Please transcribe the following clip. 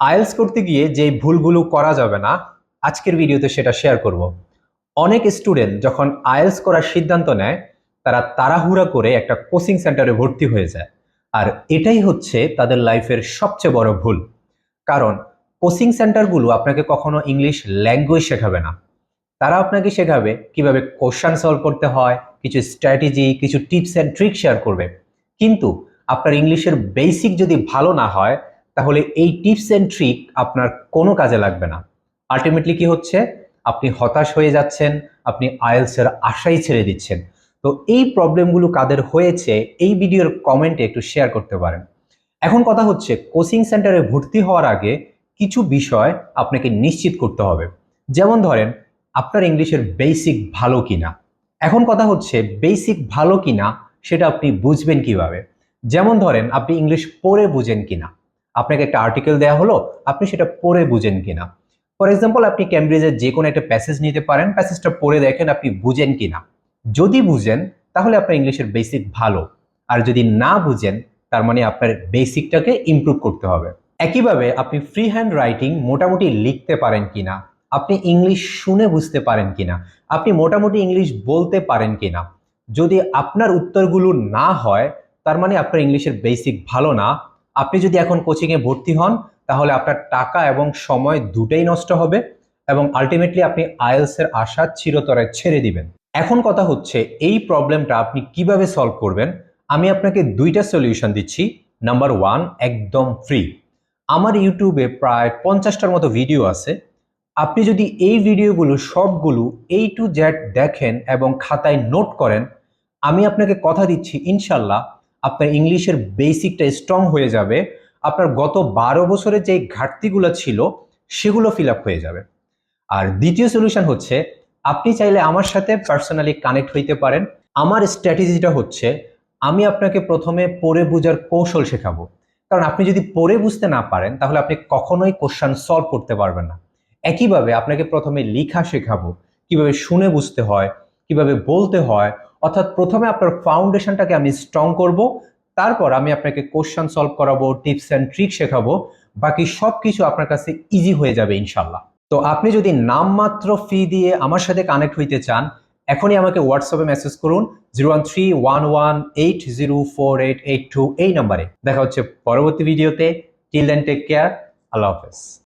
IELTS করতে গিয়ে যে ভুলগুলো করা যাবে না, আজকের ভিডিওতে সেটা শেয়ার করব। অনেক স্টুডেন্ট যখন আইএলস করার সিদ্ধান্ত নেয়, তারা তাড়াহুড়া করে একটা কোচিং সেন্টারে ভর্তি হয়ে যায়। আর এটাই হচ্ছে তাদের লাইফের সবচেয়ে বড় ভুল। কারণ কোচিং সেন্টারগুলো আপনাকে কখনো ইংলিশ ল্যাঙ্গুয়েজ শেখাবে না। তারা আপনাকে শেখাবে কীভাবে কোশ্চান সলভ করতে হয়, কিছু স্ট্র্যাটেজি কিছু টিপস অ্যান্ড ট্রিক শেয়ার করবে। কিন্তু আপনার ইংলিশের বেসিক যদি ভালো না হয় তাহলে এই টিপস অ্যান্ড ট্রিক আপনার কোনো কাজে লাগবে না। আলটিমেটলি কি হচ্ছে? আপনি হতাশ হয়ে যাচ্ছেন, আপনি আইএলসের আশাই ছেড়ে দিচ্ছেন। তো এই প্রবলেমগুলো কাদের হয়েছে এই ভিডিওর কমেন্টে একটু শেয়ার করতে পারেন। এখন কথা হচ্ছে, কোচিং সেন্টারে ভর্তি হওয়ার আগে কিছু বিষয় আপনাকে নিশ্চিত করতে হবে। যেমন ধরেন, আপনার ইংলিশের বেসিক ভালো কিনা। এখন কথা হচ্ছে, বেসিক ভালো কিনা সেটা আপনি বুঝবেন কীভাবে? যেমন ধরেন, আপনি ইংলিশ পড়ে বুঝেন কিনা। আপনাকে একটা আর্টিকেল দেওয়া হলো, আপনি সেটা পড়ে বুঝেন কিনা। ফর এক্সাম্পল আপনি ক্যামব্রিজের যে কোনো একটা প্যাসেজ নিতে পারেন প্যাসেজটা পড়ে দেখেন আপনি বুঝেন কিনা। যদি বুঝেন, তাহলে আপনার ইংলিশের বেসিক ভালো। আর যদি না বুঝেন, তার মানে আপনার বেসিকটাকে ইমপ্রুভ করতে হবে। একইভাবে আপনি ফ্রি হ্যান্ড রাইটিং মোটামুটি লিখতে পারেন কিনা, আপনি ইংলিশ শুনে বুঝতে পারেন কিনা, আপনি মোটামুটি ইংলিশ বলতে পারেন কিনা। যদি আপনার উত্তরগুলো না হয়, তার মানে আপনার ইংলিশের বেসিক ভালো না আপনি যদি এখন কোচিংয়ে ভর্তি হন, তাহলে আপনার টাকা এবং সময় দুটোই নষ্ট হবে এবং আলটিমেটলি আপনি আইএলসের আশা চিরতরে ছেড়ে দিবেন। এখন কথা হচ্ছে, এই প্রবলেমটা আপনি কীভাবে সলভ করবেন? আমি আপনাকে দুইটা সলিউশন দিচ্ছি। নাম্বার ওয়ান একদম ফ্রি আমার ইউটিউবে প্রায় পঞ্চাশটার মতো ভিডিও আছে। আপনি যদি এই ভিডিওগুলো সবগুলো এই টু জেড দেখেন এবং খাতায় নোট করেন, আমি আপনাকে কথা দিচ্ছি, ইনশাল্লাহ আপনার ইংলিশের বেসিকটা স্ট্রং হয়ে যাবে, আপনার গত বারো বছরের যে ঘাটতিগুলো ছিল, সেগুলো ফিল আপ হয়ে যাবে। আর দ্বিতীয় সলিউশন হচ্ছে, আপনি চাইলে আমার সাথে পার্সোনালি কানেক্ট হইতে পারেন। আমার স্ট্র্যাটেজিটা হচ্ছে, আমি আপনাকে প্রথমে পড়ে বোঝার কৌশল শেখাবো। কারণ আপনি যদি পড়ে বুঝতে না পারেন, তাহলে আপনি কখনোই কোশ্চান সলভ করতে পারবেন না। একইভাবে আপনাকে প্রথমে লেখা শেখাবো, কীভাবে শুনে বুঝতে হয়, কীভাবে বলতে হয় অর্থাৎ প্রথমে আপনার ফাউন্ডেশনটাকে আমি স্ট্রং করব, তারপর আমি আপনাকে কোশ্চান সলভ করাবো টিপস অ্যান্ড ট্রিক শেখাবো, বাকি সব কিছু আপনার কাছে ইজি হয়ে যাবে ইনশাল্লাহ। তো আপনি যদি নামমাত্র ফি দিয়ে আমার সাথে কানেক্ট হইতে চান, এখনই আমাকে হোয়াটসঅ্যাপে মেসেজ করুন zero one three one one eight zero four eight eight two এই নাম্বারে দেখা হচ্ছে পরবর্তী ভিডিওতে till then take care Allah হাফেজ।